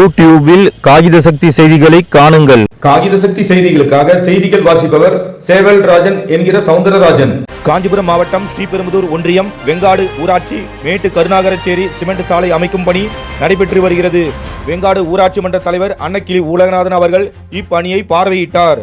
யூடியூபில் காகித சக்தி செய்திகளை காணுங்கள். காகித சக்தி செய்திகளுக்காக செய்திகள் வாசிப்பவர் சேவல் ராஜன் என்கிற சவுந்தரராஜன். காஞ்சிபுரம் மாவட்டம் ஸ்ரீபெரும்புதூர் ஒன்றியம் வெங்காடு ஊராட்சி மேட்டு கருணாகரச்சேரி சிமெண்ட் சாலை அமைக்கும் பணி நடைபெற்று வருகிறது. வெங்காடு ஊராட்சி மன்ற தலைவர் அன்னக்கிளி உலகநாதன் அவர்கள் இப்பணியை பார்வையிட்டார்.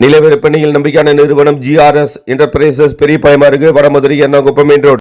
நிலவிற்பனையில் நம்பிக்கையான நிறுவனம் ஜிஆர்எஸ் என்டர்பிரைசஸ் பெரிய பயமாருக்கு வடமதுரை எர்ணாகுப்பம் மெயின் ரோடு.